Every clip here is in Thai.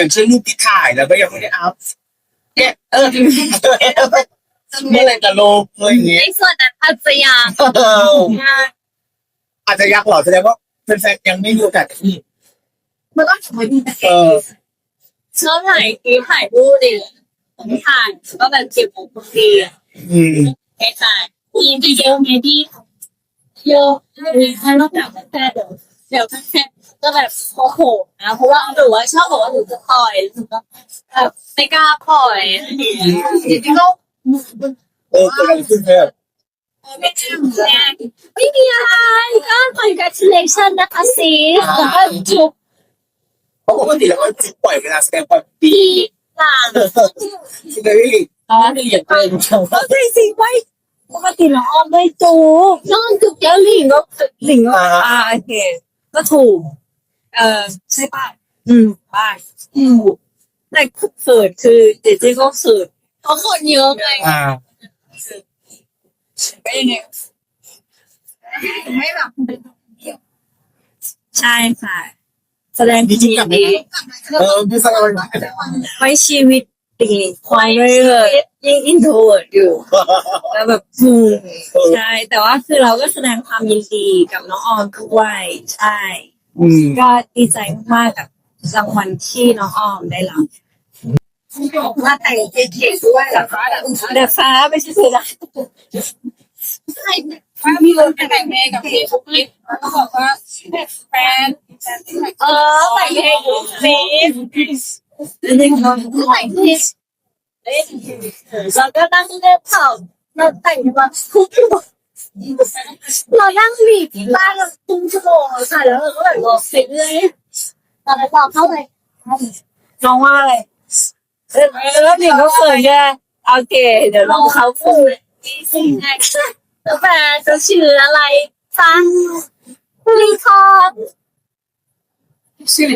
อย่างเช่นรูปที่ถ่ายแล้วก็ยังไม่ได้อัพเนี่ยเออเมื่อไหรจะลงอะไรอย่างเงี้ในยส่วนนั้นอาจจะยังเอออาจจะยากหรอแสดงว่าแฟนๆยังไม่มีโอกาสที่มันต้องทำให้ดีเออชอบถ่ายคลิปถ่ายรูปดิถ่ายก็แบบเก็บของคนดีอะอืมแค่ถ่ายมีวิดีโอเมดี้เยอะให้นอกจากแค่เดี๋ยวเดี๋ยวแค่ ก็แบบโอ้โหนะเพราะว่าหนูว่าชอบบอกว่าหนูจะปล่อยหนูก็แบบไม่กล้าปล่อยจริงๆก็เออเกิดอะไรขึ้นเนี่ยไม่ถึงแรงไม่มีอะไรก็ congratulation นะคะซีแล้วก็จุบเพราะปกติแล้วก็ปล่อยเวลาแสดงความปีหลังซีรีส์อ๋อคืออย่างเป็นก็คือสิไว้ปกติเราออมไม่จูบนอนจุบเยอะหลิงก็หลิงก็อ่าโอเคก็ถูก เออใช่ป่ะอืมป่ะอืมแต่เขินคือเจเจก็เขินเขาคนเยอะไงอ่าก็ยังไงไม่แบบใช่ค่ะ แสดงจริงๆกลับดีเออพี่สักอะไรนะไว้ชีวิตดีควายเรื่อยๆยิ่งอินโทรดอยู่แล้วแบบอืมใช่แต่ว่าคือเราก็แสดงความยินดีกับน้องออมด้วยใช่อืม ก็ดีใจมากๆกับรางวัลที่น้องออมได้รับว่าแต่งเก๋ๆด้วยเหรอคะเดอะฟ้าไม่ใช่เสือใช่ถ้ามีรถแต่งเพลงกับเพลงทุกคลิปแล้วก็บอกว่าแฟนเออแต่งเพลงเพลงเรื่องน้องแต่งเพลงเราก็ตั้งเล่นเผาเราแต่งมาทุกชั่วโมง เรานั่งบีบบ้านเราตุ้งชั่วโมงค่ะแล้วเราก็แบบรอเสร็จเลยตอนนั้นเราเข้าไปน้องว่าอะไรเออแล้วหนิงก็เขินแกโอเคเดี๋ยวลองเขาพูดสิ่งแรกแล้วแฟนจะชื่ออะไรฟังรีคอร์ดชื่อ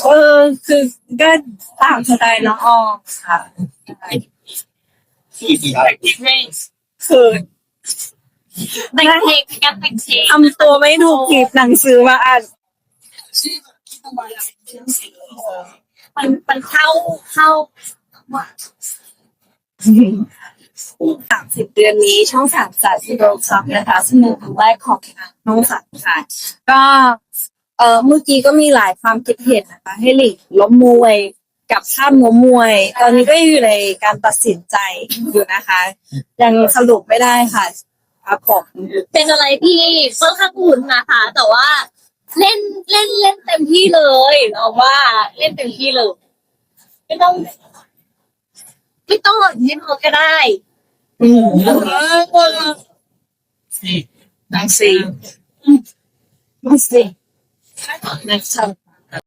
เออคือก็ตามสไตล์น้องออมค่ะที่ดีอะไรเขิน แต่งเพลงกันแต่งเพลงทำตัวไม่ถูกหยิบหนังสือมาอ่านมันมันเข้าเข้าสามสิบเดือนนี้ช่องสามจัดที่โรซับนะคะซึ่งเป็นครั้งแรกของน้องสัตว์ค่ะก็เออเมื่อกี้ก็มีหลายความคิดเห็นนะคะ ให้หลีกล้มมวยกับข้ามล้มมวย ตอนนี้ก็อยู่ในการตัดสินใจอยู่นะคะ ยังสรุปไม่ได้ค่ะ ครับผมเป็นอะไรที่ค่อนข้างอุ่นนะคะ แต่ว่าเล่นเล่นเล่นเต็มที่เลยเอาว่าเล่นเต็มที่เลยไม่ต้องไม่ต้องเล่นเขาก็ได้อืมสี่นังสีนังสีนังชอบ